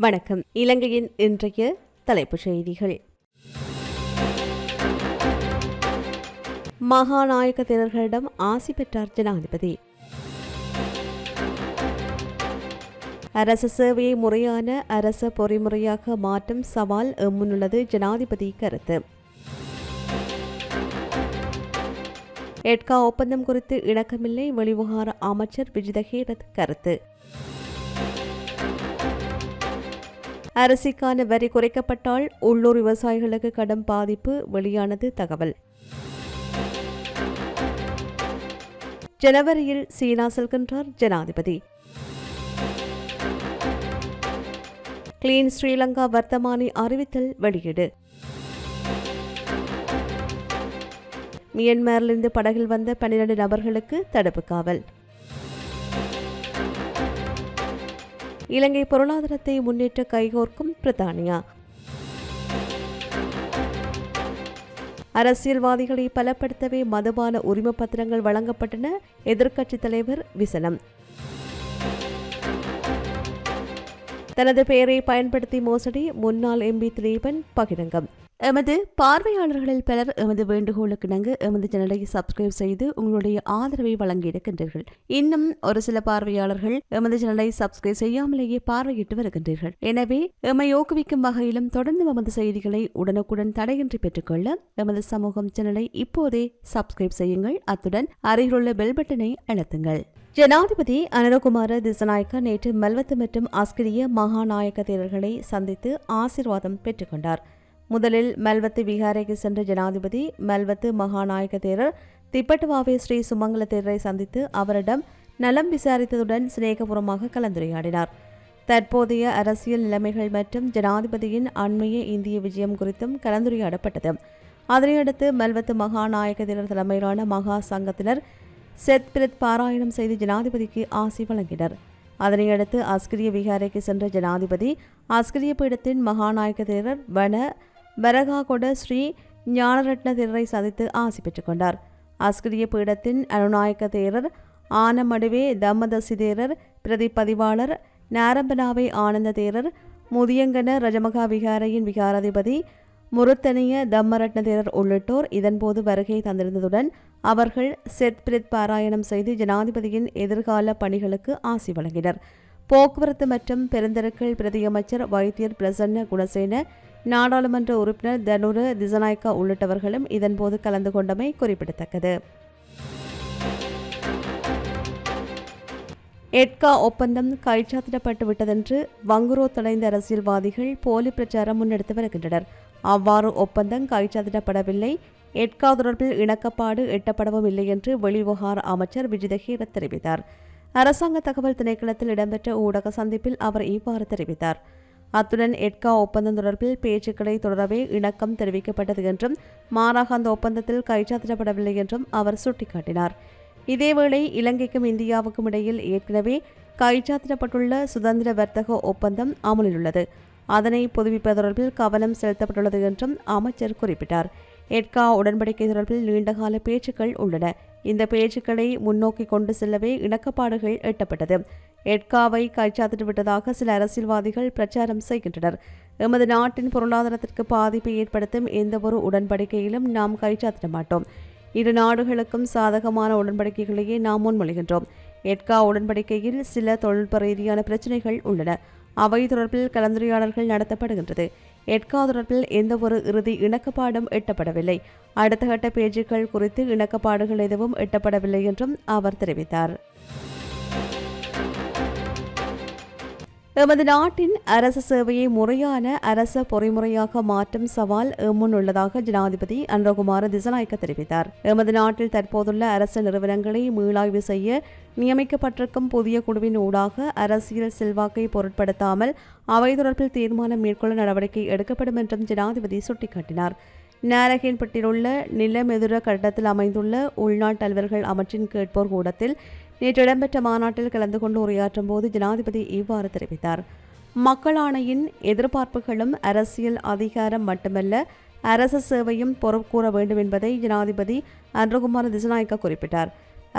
வணக்கம். இலங்கையின் இன்றைய தலைப்புச் செய்திகள். மகாநாயக தினர்களிடம் ஆசி பெற்றார் ஜனாதிபதி. அரச சேவையை முறையான அரச பொறிமுறையாக மாற்றும் சவால் எம்முன்னுள்ளது ஜனாதிபதி கருத்து. எட்கா ஒப்பந்தம் குறித்து இணக்கமில்லை வெளிவிவகார அமைச்சர் விஜிதகேரத் கருத்து. அரிசிக்கான வரி குறைக்கப்பட்டால் உள்ளூர் விவசாயிகளுக்கு கடும் பாதிப்பு வெளியானது தகவல். ஜனவரியில் சீனா செல்கின்றார் ஜனாதிபதி. கிளீன் ஸ்ரீலங்கா வர்த்தமானி அறிவித்தல் வெளியீடு. மியன்மாரிலிருந்து படகில் வந்த பன்னிரண்டு நபர்களுக்கு தடுப்பு காவல். இலங்கை பொருளாதாரத்தை முன்னேற்ற கைகோர்க்கும் பிரித்தானியா. அரசியல்வாதிகளை பலப்படுத்தவே மதுபான உரிமை பத்திரங்கள் வழங்கப்பட்டன எதிர்க்கட்சித் தலைவர் விசனம். தனது பெயரை பயன்படுத்தி மோசடி முன்னாள் எம்பி திலீபன் பகிரங்கம். எமது பார்வையாளர்களில் பலர் எமது வேண்டுகோளுக்கு இணங்க எமது சேனலை சப்ஸ்கிரைப் செய்து உங்களுடைய ஆதரவை வழங்கியிருக்கின்றீர்கள் இன்னும் ஒரு சில பார்வையாளர்கள் எமது சேனலை சப்ஸ்கிரைப் செய்யாமலேயே பார்வையிட்டு வருகின்றீர்கள். எனவே எம்மை ஊக்குவிக்கும் வகையிலும் தொடர்ந்து எமது செய்திகளை உடனுக்குடன் தடையின்றி பெற்றுக்கொள்ள எமது சமூகம் சேனலை இப்போதே சப்ஸ்கிரைப் செய்யுங்கள். அத்துடன் அருகிலுள்ள பெல் பட்டனை அழுத்துங்கள். ஜனாதிபதி அனுரகுமார திசநாயக்க நேற்று மல்வத்து மற்றும் ஆஸ்கிரிய மகாநாயக்க தேரர்களை சந்தித்து ஆசிர்வாதம் பெற்றுக்கொண்டார். முதலில் மெல்வத்து விகாரைக்கு சென்ற ஜனாதிபதி மெல்வத்து மகாநாயக தேரர் திப்பட்டுவாவே ஸ்ரீ சுமங்கல தேரரை சந்தித்து அவரிடம் நலம் விசாரித்ததுடன் சிநேகபுரமாக கலந்துரையாடினார். தற்போதைய அரசியல் நிலைமைகள் மற்றும் ஜனாதிபதியின் அண்மைய இந்திய விஜயம் குறித்தும் கலந்துரையாடப்பட்டது. அதனையடுத்து மெல்வத்து மகாநாயக தேரர் தலைமையிலான மகா சங்கத்தினர் செத் பிரித் பாராயணம் செய்து ஜனாதிபதிக்கு ஆசி வழங்கினர். அதனையடுத்து அஸ்கிரிய விகாரைக்கு சென்ற ஜனாதிபதி அஸ்கிரிய பீடத்தின் மகாநாயக தேரர் வன பரகாகொட ஸ்ரீ ஞானரட்ன தேரரை சந்தித்து ஆசி பெற்றுக்கொண்டார். ஆஸ்கிரிய பீடத்தின் அனுநாயக தேரர் ஆனமடுவே தம்மதசி தேரர் பிரதி பதிவாளர் நாரம்பனாவை ஆனந்த தேரர் முதியங்கன ரஜமகா விகாரையின் விகாராதிபதி முருத்தனிய தம்மரட்ன தேரர் உள்ளிட்டோர் இதன்போது வருகை தந்திருந்ததுடன் அவர்கள் செத் பிரித் பாராயணம் செய்து ஜனாதிபதியின் எதிர்கால பணிகளுக்கு ஆசி வழங்கினர். போக்குவரத்து மற்றும் பெருந்தெருக்கள் பிரதியமைச்சர் வைத்தியர் பிரசன்ன குணசேன நாடாளுமன்ற உறுப்பினர் தனுர திசநாயக்கா உள்ளிட்டவர்களும் இதன்போது கலந்து கொண்டமை குறிப்பிடத்தக்கது. எட்கா ஒப்பந்தம் கைச்சாத்திடப்பட்டு விட்டதென்று வங்குரோ தொலைந்த அரசியல்வாதிகள் போலி பிரச்சாரம் முன்னெடுத்து வருகின்றனர். அவ்வாறு ஒப்பந்தம் கைச்சாத்திடப்படவில்லை. எட்கா தொடர்பில் இணக்கப்பாடு எட்டப்படவும் இல்லை என்று வெளிவிவகார அமைச்சர் விஜிதஹீர தெரிவித்தார். அரசாங்க தகவல் திணைக்களத்தில் இடம்பெற்ற ஊடக சந்திப்பில் அவர் இவ்வாறு தெரிவித்தார். அத்துடன் எட்கா ஒப்பந்தம் தொடர்பில் பேச்சுக்களை தொடரவே இணக்கம் தெரிவிக்கப்பட்டது என்றும் மாறாக அந்த ஒப்பந்தத்தில் கைச்சாத்திடப்படவில்லை என்றும் அவர் சுட்டிக்காட்டினார். இதேவேளை இலங்கைக்கும் இந்தியாவுக்கும் இடையில் ஏற்கனவே கைச்சாத்திடப்பட்டுள்ள சுதந்திர வர்த்தக ஒப்பந்தம் அமலில் உள்ளது அதனை புதுப்பிப்பது தொடர்பில் கவனம் செலுத்தப்பட்டுள்ளது என்றும் அமைச்சர் குறிப்பிட்டார். எட்கா உடன்படிக்கை தொடர்பில் நீண்டகால பேச்சுக்கள் உள்ளன. இந்த பேச்சுக்களை முன்னோக்கி கொண்டு செல்லவே இணக்கப்பாடுகள் எட்டப்பட்டது. எட்காவை கைச்சாத்திட்டு விட்டதாக சில அரசியல்வாதிகள் பிரச்சாரம் செய்கின்றனர். எமது நாட்டின் பொருளாதாரத்திற்கு பாதிப்பை ஏற்படுத்தும் எந்தவொரு உடன்படிக்கையிலும் நாம் கைச்சாத்திட மாட்டோம். இரு நாடுகளுக்கும் சாதகமான உடன்படிக்கைகளையே நாம் முன்மொழிகின்றோம். எட்கா உடன்படிக்கையில் சில தொழில்நுட்ப ரீதியான பிரச்சினைகள் உள்ளன. அவை தொடர்பில் கலந்துரையாடல்கள் நடத்தப்படுகின்றது. எட்கா தொடர்பில் எந்தவொரு இறுதி இணக்கப்பாடும் எட்டப்படவில்லை. அடுத்த கட்ட பேச்சுக்கள் குறித்து இணக்கப்பாடுகள் எதுவும் எட்டப்படவில்லை என்றும் அவர் தெரிவித்தார். எமது நாட்டின் அரச சேவையை முறையான அரச பொறிமுறையாக மாற்றும் சவால் முன் உள்ளதாக ஜனாதிபதி அன்றகுமார திசநாயக்க தெரிவித்தார். எமது நாட்டில் தற்போதுள்ள அரச நிறுவனங்களை மீளாய்வு செய்ய நியமிக்கப்பட்டிருக்கும் புதிய குழுவின் ஊடாக அரசியல் செல்வாக்கை பொருட்படுத்தாமல் அவை தொடர்பில் தீர்மானம் மேற்கொள்ள நடவடிக்கை எடுக்கப்படும் என்றும் ஜனாதிபதி சுட்டிக்காட்டினார். நாரகேன்பட்டிலுள்ள நிலமெதுர கட்டடத்தில் அமைந்துள்ள உள்நாட்டு அலுவல்கள் அமைச்சின் கேட்போர் கூடத்தில் நேற்று இடம்பெற்ற மாநாட்டில் கலந்து கொண்டு உரையாற்றும் போது ஜனாதிபதி இவ்வாறு தெரிவித்தார். மக்களாணையின் எதிர்பார்ப்புகளும் அரசியல் அதிகாரம் மட்டுமல்ல அரச சேவையும் பொறுக்கூற வேண்டும் என்பதை ஜனாதிபதி அன்றகுமார் திசநாயக்க குறிப்பிட்டார்.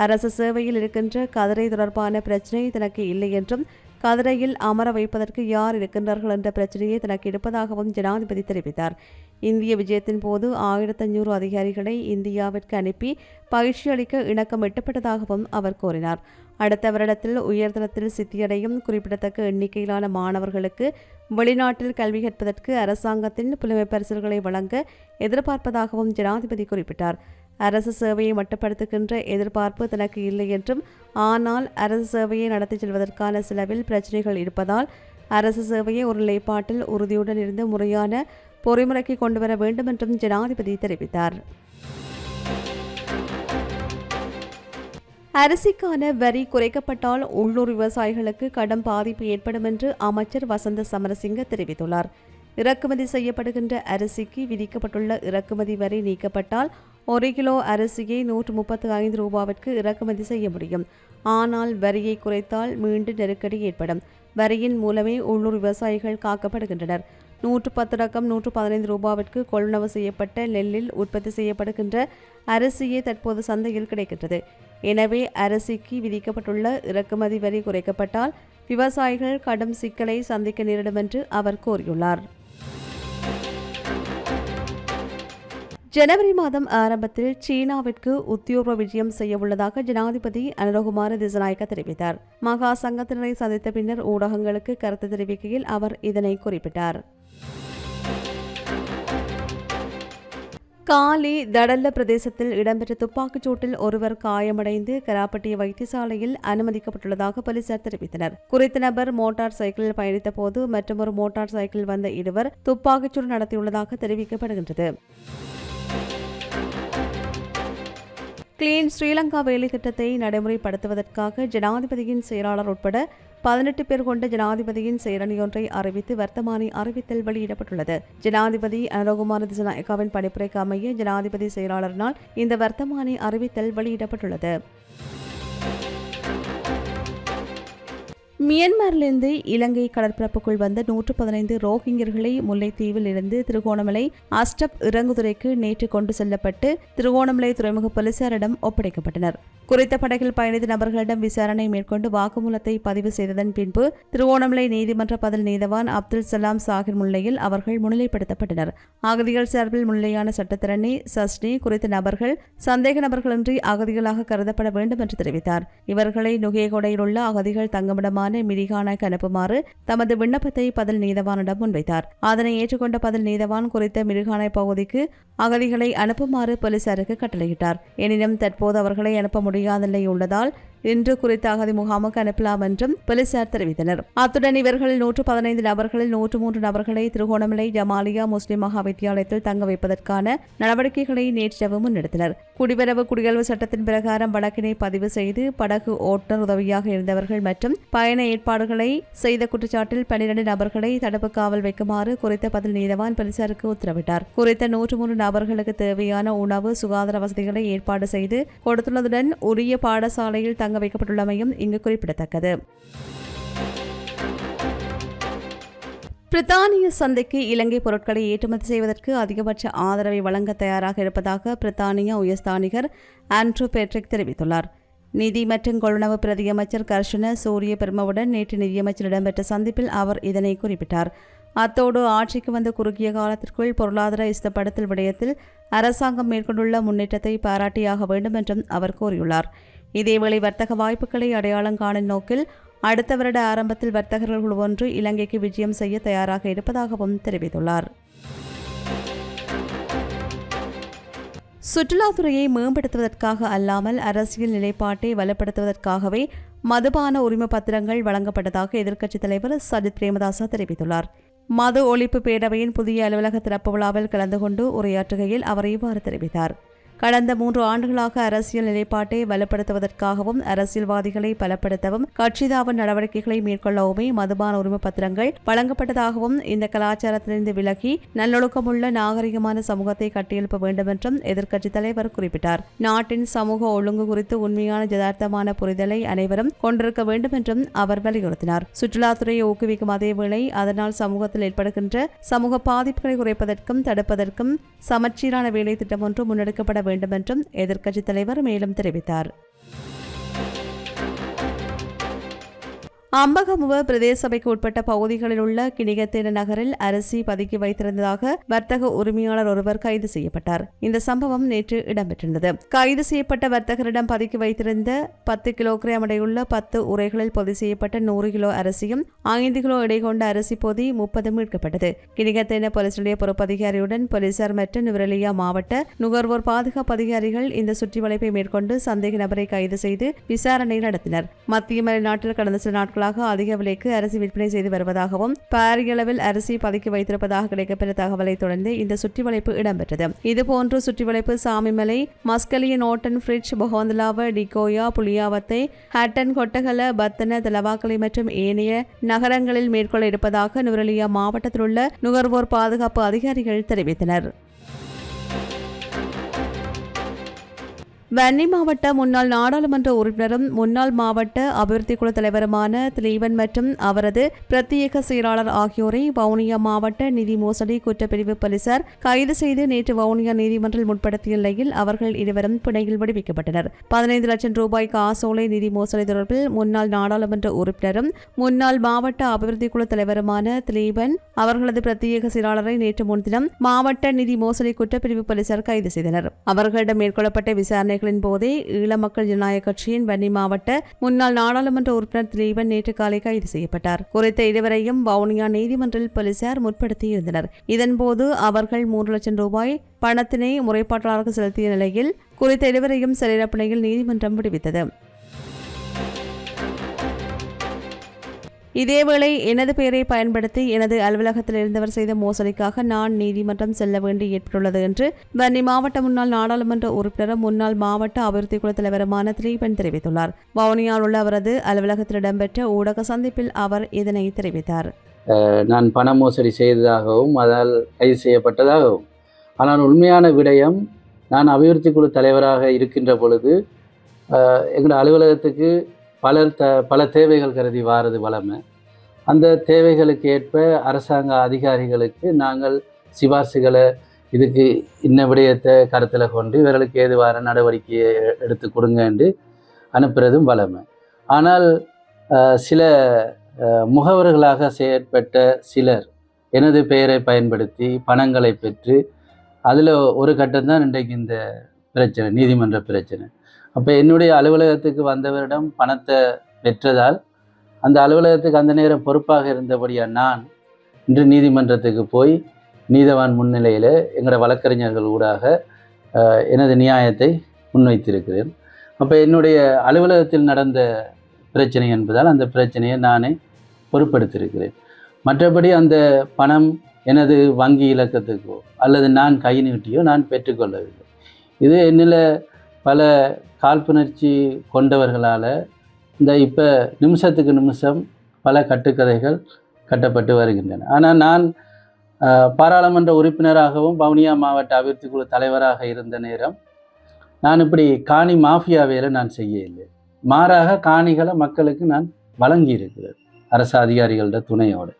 அரசு சேவையில் இருக்கின்ற கதிரை தொடர்பான பிரச்சினை தனக்கு இல்லை என்றும் கதிரையில் அமர வைப்பதற்கு யார் இருக்கின்றார்கள் என்ற பிரச்சனையே தனக்கு இருப்பதாகவும் ஜனாதிபதி தெரிவித்தார். இந்திய விஜயத்தின் போது ஆயிரத்தஞ்சூறு அதிகாரிகளை இந்தியாவிற்கு அனுப்பி பயிற்சி அளிக்க இணக்கம் எட்டப்பட்டதாகவும் அவர் கூறினார். அடுத்த வருடத்தில் உயர்தரத்தில் சித்தியடையும் குறிப்பிடத்தக்க எண்ணிக்கையிலான மாணவர்களுக்கு வெளிநாட்டில் கல்வி கற்பதற்கு அரசாங்கத்தின் புலமை பரிசல்களை வழங்க எதிர்பார்ப்பதாகவும் ஜனாதிபதி குறிப்பிட்டார். அரசு சேவையை மட்டுப்படுத்துகின்ற எதிர்பார்ப்பு தனக்கு இல்லை என்றும் ஆனால் அரசு சேவையை நடத்தி செல்வதற்கான செலவில் பிரச்சினைகள் இருப்பதால் அரசு சேவையை ஒரு நிலைப்பாட்டில் உறுதியுடன் இருந்து முறையான பொறிமுறைக்கு கொண்டுவர வேண்டும் என்றும் ஜனாதிபதி தெரிவித்தார். அரிசிக்கான வரி குறைக்கப்பட்டால் உள்ளூர் விவசாயிகளுக்கு கடும் பாதிப்பு ஏற்படும் என்று அமைச்சர் வசந்த சமரசிங்க தெரிவித்துள்ளார். இறக்குமதி செய்யப்படுகின்ற அரிசிக்கு விதிக்கப்பட்டுள்ள இறக்குமதி வரி நீக்கப்பட்டால் ஒரு கிலோ அரிசியை நூற்று முப்பத்து ஐந்து ரூபாவிற்கு இறக்குமதி செய்ய முடியும். ஆனால் வரியை குறைத்தால் மீண்டும் நெருக்கடி ஏற்படும். வரியின் மூலமே உள்ளூர் விவசாயிகள் காக்கப்படுகின்றனர். நூற்று பத்து ரகம் நூற்று பதினைந்து ரூபாவிற்கு கொள்ளுணவு செய்யப்பட்ட நெல்லில் உற்பத்தி செய்யப்படுகின்ற அரிசியே தற்போது சந்தையில் கிடைக்கின்றது. எனவே அரிசிக்கு விதிக்கப்பட்டுள்ள இறக்குமதி வரி குறைக்கப்பட்டால் விவசாயிகள் கடும் சிக்கலை சந்திக்க நேரிடும் என்று அவர் கூறியுள்ளார். ஜனவரி மாதம் ஆரம்பத்தில் சீனாவிற்கு உத்தியோக விஜயம் செய்ய உள்ளதாக ஜனாதிபதி அனுரகுமார திசநாயக்க தெரிவித்தார். மகா சங்கத்தினரை சந்தித்த பின்னர் ஊடகங்களுக்கு கருத்து தெரிவிக்கையில் அவர் இதனை குறிப்பிட்டார். காலி தடல்ல பிரதேசத்தில் இடம்பெற்ற துப்பாக்கிச் சூட்டில் ஒருவர் காயமடைந்து கராப்பட்டிய வைத்தியசாலையில் அனுமதிக்கப்பட்டுள்ளதாக போலீசார் தெரிவித்தனர். குறித்த நபர் மோட்டார் சைக்கிளில் பயணித்த போது மற்றொரு மோட்டார் சைக்கிள் வந்த இருவர் துப்பாக்கிச்சூடு நடத்தியுள்ளதாக தெரிவிக்கப்படுகின்றது. கிளீன் ஸ்ரீலங்கா வேலை திட்டத்தை நடைமுறைப்படுத்துவதற்காக ஜனாதிபதியின் செயலாளர் உட்பட பதினெட்டு பேர் கொண்ட ஜனாதிபதியின் செயலணியொன்றை அறிவித்து வர்த்தமானி அறிவித்தல் வெளியிடப்பட்டுள்ளது ஜனாதிபதி அனுரகுமார திசநாயக்காவின் பணிப்புரைக்கு அமைய ஜனாதிபதி செயலாளரினால் இந்த வர்த்தமானி அறிவித்தல் வெளியிடப்பட்டுள்ளது மியன்மாரிலிருந்து இலங்கை கடற்பரப்புக்குள் வந்த நூற்று பதினைந்து ரோஹிங்கர்களை முல்லைத்தீவில் இருந்து திருகோணமலை அஸ்டப் இறங்குதுறைக்கு நேற்று கொண்டு செல்லப்பட்டு திருகோணமலை துறைமுக போலீசாரிடம் ஒப்படைக்கப்பட்டனர். குறித்த படகில் பயணித்த நபர்களிடம் விசாரணை மேற்கொண்டு வாக்குமூலத்தை பதிவு செய்ததன் பின்பு திருகோணமலை நீதிமன்ற பதில் நீதவான் அப்துல் சலாம் சாகிர் முல்லையில் அவர்கள் முன்னிலைப்படுத்தப்பட்டனர். அகதிகள் சார்பில் முன்னிலையான சட்டத்திரணி சஸ்னி குறித்த நபர்கள் சந்தேக நபர்களின்றி அகதிகளாக கருதப்பட வேண்டும் என்று தெரிவித்தார். இவர்களை நுகேகொடையில் உள்ள அகதிகள் தங்குமிடமான மிரிகானாய்க்கு அனுப்புமாறு தமது விண்ணப்பத்தை பதில் நீதவானிடம் முன்வைத்தார். அதனை ஏற்றுக்கொண்ட பதில் நீதவான் குறித்த மிருகானாய் பகுதிக்கு அகதிகளை அனுப்புமாறு போலீசாருக்கு கட்டளையிட்டார். எனினும் தற்போது அவர்களை அனுப்ப முடியாத நிலை உள்ளதால் இன்று குறித்த அகதி முகாமுக்கு அனுப்பலாம் என்றும் போலீசார் தெரிவித்தனர். அத்துடன் இவர்களில் நூற்று பதினைந்து நபர்களில் நூற்று மூன்று நபர்களை திருகோணமலை ஜமாலியா முஸ்லிம் மகா வித்தியாலயத்தில் தங்க வைப்பதற்கான நடவடிக்கைகளை நேற்றிரவு முன்னெடுத்தனர். குடிவரவு குடியல்வு சட்டத்தின் பிரகாரம் வழக்கினை பதிவு செய்து படகு ஓட்டுநர் உதவியாக இருந்தவர்கள் மற்றும் பயண ஏற்பாடுகளை செய்த குற்றச்சாட்டில் பனிரண்டு நபர்களை தடுப்பு காவல் வைக்குமாறு குறித்த பதில் நீதவான் போலீசாருக்கு உத்தரவிட்டார். குறித்த நூற்று மூன்று நபர்களுக்கு தேவையான உணவு சுகாதார வசதிகளை ஏற்பாடு செய்து கொடுத்துள்ளதுடன் உரிய பாடசாலையில் தங்க வைக்கப்பட்டுள்ளமையும் இங்கு குறிப்பிடத்தக்கது. பிரித்தானிய சந்தைக்கு இலங்கை பொருட்களை ஏற்றுமதி செய்வதற்கு அதிகபட்ச ஆதரவை வழங்க தயாராக இருப்பதாக பிரித்தானிய உயர்ஸ்தானிகர் ஆண்ட்ரூ பேட்ரிக் தெரிவித்துள்ளார். நிதி மற்றும் கொள்ளுணவு பிரதியமைச்சர் கர்ஷன சூரிய பெருமவுடன் நேற்று நிதியமைச்சர் இடம்பெற்ற சந்திப்பில் அவர் இதனை குறிப்பிட்டார். அத்தோடு ஆட்சிக்கு வந்த குறுகிய காலத்திற்குள் பொருளாதார இஸ்தப்படுத்தல் விடயத்தில் அரசாங்கம் மேற்கொண்டுள்ள முன்னேற்றத்தை பாராட்டியாக வேண்டும் என்றும் அவர் கூறியுள்ளார். இதேவேளை வர்த்தக வாய்ப்புகளை அடையாளம் காணும் நோக்கில் அடுத்த வருட ஆரம்பத்தில் வர்த்தகர்கள் ஒன்று இலங்கைக்கு விஜயம் செய்ய தயாராக இருப்பதாகவும் தெரிவித்துள்ளார். சுற்றுலாத்துறையை மேம்படுத்துவதற்காக அல்லாமல் அரசியல் நிலைப்பாட்டை வலுப்படுத்துவதற்காகவே மதுபான உரிம பத்திரங்கள் வழங்கப்பட்டதாக எதிர்க்கட்சித் தலைவர் சஜித் பிரேமதாசா தெரிவித்துள்ளார். மது ஒழிப்பு பேரவையின் புதிய அலுவலக திறப்பு விழாவில் கலந்து கொண்டு உரையாற்றுகையில் அவர் இவ்வாறு தெரிவித்தார். கடந்த மூன்று ஆண்டுகளாக அரசியல் நிலைப்பாட்டை வலுப்படுத்துவதற்காகவும் அரசியல்வாதிகளை பலப்படுத்தவும் கட்சிதாவன் நடவடிக்கைகளை மேற்கொள்ளவுமே மதுபான உரிமை பத்திரங்கள் வழங்கப்பட்டதாகவும் இந்த கலாச்சாரத்திலிருந்து விலகி நல்லொழுக்கமுள்ள நாகரிகமான சமூகத்தை கட்டியெழுப்ப வேண்டும் என்றும் எதிர்க்கட்சித் தலைவர் குறிப்பிட்டார். நாட்டின் சமூக ஒழுங்கு குறித்து உண்மையான ஜதார்த்தமான புரிதலை அனைவரும் கொண்டிருக்க வேண்டும் என்றும் அவர் வலியுறுத்தினார். சுற்றுலாத்துறையை ஊக்குவிக்கும் அதேவேளை அதனால் சமூகத்தில் ஏற்படுகின்ற சமூக பாதிப்புகளை குறைப்பதற்கும் தடுப்பதற்கும் சமச்சீரான வேலை திட்டம் ஒன்று முன்னெடுக்கப்பட வேண்டும் என்றும் எதிர்க்கட்சித் தலைவர் மேலும் தெரிவித்தார். அம்பகமுவ பிரதேச சபைக்கு உட்பட்ட பகுதிகளில் உள்ள கிணிகத்தேன நகரில் அரிசி பதுக்கி வைத்திருந்ததாக வர்த்தக உரிமையாளர் ஒருவர் கைது செய்யப்பட்டார். இந்த சம்பவம் நேற்று இடம்பெற்றிருந்தது. கைது செய்யப்பட்ட வர்த்தகரிடம் பதுக்கி வைத்திருந்த பத்து கிலோகிராம் எடையுள்ள பத்து உரைகளில் பொதி செய்யப்பட்ட நூறு கிலோ அரிசியும் ஐந்து கிலோ எடை கொண்ட அரிசி பொதி முப்பது மீட்கப்பட்டது. கிணிகத்தேன போலீஸ் நிலைய பொறுப்பதிகாரியுடன் போலீசார் மற்றும் நுவரெலியா மாவட்ட நுகர்வோர் பாதுகாப்பு அதிகாரிகள் இந்த சுற்றி வளைப்பை மேற்கொண்டு சந்தேக நபரை கைது செய்து விசாரணை நடத்தினர். மத்திய மலைநாட்டில் கடந்த சில நாட்கள் நாட்களாக அதிக விலைக்கு அரிசி விற்பனை செய்து வருவதாகவும் பாரிய அளவில் அரிசி பதுக்கி வைத்திருப்பதாக கிடைக்கப்பெற்ற தகவலை தொடர்ந்து இந்த சுற்றிவளைப்பு இடம்பெற்றது. இதுபோன்று சுற்றிவளைப்பு சாமிமலை மஸ்கலியன் ஓட்டன் ஃப்ரிட்ஜ் பொஹோந்தலாவ டிகோயா புளியாவத்தை ஹட்டன் கொட்டகல பத்தன தலவாக்கலை மற்றும் ஏனைய நகரங்களில் மேற்கொள்ள இருப்பதாக நுவரலியா மாவட்டத்தில் உள்ள நுகர்வோர் பாதுகாப்பு அதிகாரிகள் தெரிவித்தனர். வன்னி மாவட்ட முன்னாள் நாடாளுமன்ற உறுப்பினரும் முன்னாள் மாவட்ட அபிவிருத்தி குழு தலைவருமான திலீவன் மற்றும் அவரது பிரத்யேக செயலாளர் ஆகியோரை வவுனியா மாவட்ட நிதி மோசடி குற்றப்பிரிவு போலீசார் கைது செய்து நேற்று வவுனியா நீதிமன்றில் முற்படுத்திய நிலையில் அவர்கள் இருவரும் பிணையில் விடுவிக்கப்பட்டனர். பதினைந்து லட்சம் ரூபாய் காசோலை நிதி மோசடி தொடர்பில் முன்னாள் நாடாளுமன்ற உறுப்பினரும் முன்னாள் மாவட்ட அபிவிருத்தி குழு தலைவருமான திலீபன் அவர்களது பிரத்யேக செயலாளரை நேற்று முன்தினம் மாவட்ட நிதி மோசடி குற்றப்பிரிவு போலீசார் கைது செய்தனர். அவர்களிடம் மேற்கொள்ளப்பட்ட விசாரணை விசாரணைகளின் போதே ஈழ மக்கள் ஜனநாயக கட்சியின் வன்னி மாவட்ட முன்னாள் நாடாளுமன்ற உறுப்பினர் திலீபன் நேற்று காலை கைது செய்யப்பட்டார். குறித்த இருவரையும் வவுனியா நீதிமன்றில் போலீசார் முற்படுத்தியிருந்தனர். இதன்போது அவர்கள் மூன்று லட்சம் ரூபாய் பணத்தினை முறைப்பாட்டாளருக்கு செலுத்திய நிலையில் குறித்த இருவரையும் சிறையிறப்பிணையில் நீதிமன்றம் விடுவித்தது. இதேவேளை எனது பெயரை பயன்படுத்தி எனது அலுவலகத்தில் இருந்தவர் செய்த மோசடிக்காக நான் நீதிமன்றம் செல்ல வேண்டி ஏற்பட்டுள்ளது என்று வன்னி மாவட்ட முன்னாள் நாடாளுமன்ற உறுப்பினரும் முன்னாள் மாவட்ட அபிவிருத்தி குழு தலைவருமான திலீபன் தெரிவித்துள்ளார். வவுனியால் உள்ள அவரது அலுவலகத்தில் இடம்பெற்ற ஊடக சந்திப்பில் அவர் இதனை தெரிவித்தார். நான் பண மோசடி செய்ததாகவும் அதால் கைது செய்யப்பட்டதாகவும். ஆனால் உண்மையான விடயம் நான் அபிவிருத்தி குழு தலைவராக இருக்கின்ற பொழுது எங்களோட அலுவலகத்துக்கு பலர் த பல தேவைகள் கருதி வாரது வளமை. அந்த தேவைகளுக்கு ஏற்ப அரசாங்க அதிகாரிகளுக்கு நாங்கள் சிபார்சுகளை இதுக்கு இன்ன விடயத்தை கருத்தில் கொண்டு இவர்களுக்கு ஏதுவார நடவடிக்கையை எடுத்து கொடுங்க என்று அனுப்புகிறதும் வளமை. ஆனால் சில முகவர்களாக செயற்பட்ட சிலர் எனது பெயரை பயன்படுத்தி பணங்களை பெற்று அதில் ஒரு கட்டம்தான் இன்றைக்கு இந்த பிரச்சனை நீதிமன்ற பிரச்சனை. அப்போ என்னுடைய அலுவலகத்துக்கு வந்தவரிடம் பணத்தை பெற்றதால் அந்த அலுவலகத்துக்கு அந்த நேரம் பொறுப்பாக இருந்தபடியாக நான் இன்று நீதிமன்றத்துக்கு போய் நீதவான் முன்னிலையில் எங்களோட வழக்கறிஞர்கள் ஊடாக எனது நியாயத்தை முன்வைத்திருக்கிறேன். அப்போ என்னுடைய அலுவலகத்தில் நடந்த பிரச்சனை என்பதால் அந்த பிரச்சனையை நானே பொறுப்படுத்தியிருக்கிறேன் மற்றபடி அந்த பணம் எனது வங்கி இலக்கத்துக்கோ அல்லது நான் கை நீட்டியோ நான் பெற்றுக்கொள்ளவில்லை. இது என்னில் பல காழ்ப்புணர்ச்சி கொண்டவர்களால் இந்த இப்போ நிமிஷத்துக்கு நிமிஷம் பல கட்டுக்கதைகள் கட்டப்பட்டு வருகின்றன. ஆனால் நான் பாராளுமன்ற உறுப்பினராகவும் வவுனியா மாவட்ட அபிவிருத்தி குழு தலைவராக இருந்த நேரம் நான் இப்படி காணி மாஃபியா வேலை நான் செய்ய இல்லை மாறாக காணிகளை மக்களுக்கு நான் வழங்கியிருக்கிறேன். அரசு அதிகாரிகளோட துணையோடு.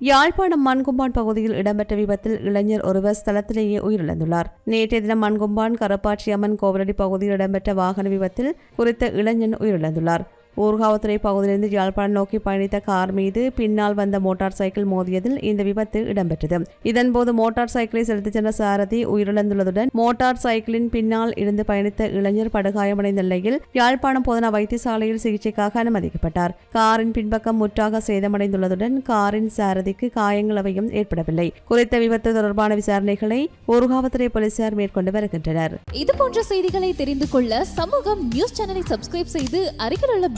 யாழ்ப்பாணம் மண்கும்பான் பகுதியில் இடம்பெற்ற விபத்தில் இளைஞர் ஒருவர் ஸ்தலத்திலேயே உயிரிழந்துள்ளார். நேற்றைய தினம் மண்கும்பான் கரப்பாட்சி அம்மன் கோவிலடி பகுதியில் இடம்பெற்ற வாகன விபத்தில் குறித்த இளைஞன் உயிரிழந்துள்ளார். ஊர்காவத்துறை பகுதியிலிருந்து யாழ்ப்பாணம் நோக்கி பயணித்த கார் மீது பின்னால் வந்த மோட்டார் சைக்கிள் மோதியதில் இந்த விபத்து இடம்பெற்றது. இதன்போது மோட்டார் சைக்கிளை செலுத்திச் சென்ற சாரதி உயிரிழந்துள்ளதுடன் மோட்டார் சைக்கிளின் பின்னால் இருந்து பயணித்த இளைஞர் படுகாயமடைந்த நிலையில் யாழ்ப்பாணம் போதனா வைத்தியசாலையில் சிகிச்சைக்காக அனுமதிக்கப்பட்டார். காரின் பின்பக்கம் முற்றாக சேதமடைந்துள்ளதுடன் காரின் சாரதிக்கு காயங்களவையும் ஏற்படவில்லை. குறித்த விபத்து தொடர்பான விசாரணைகளை ஊர்காவத்துறை போலீசார் மேற்கொண்டு வருகின்றனர். இது போன்ற செய்திகளை தெரிந்து கொள்ள சமூகம் நியூஸ் சேனலை சப்ஸ்கிரைப் செய்து அருகில் உள்ள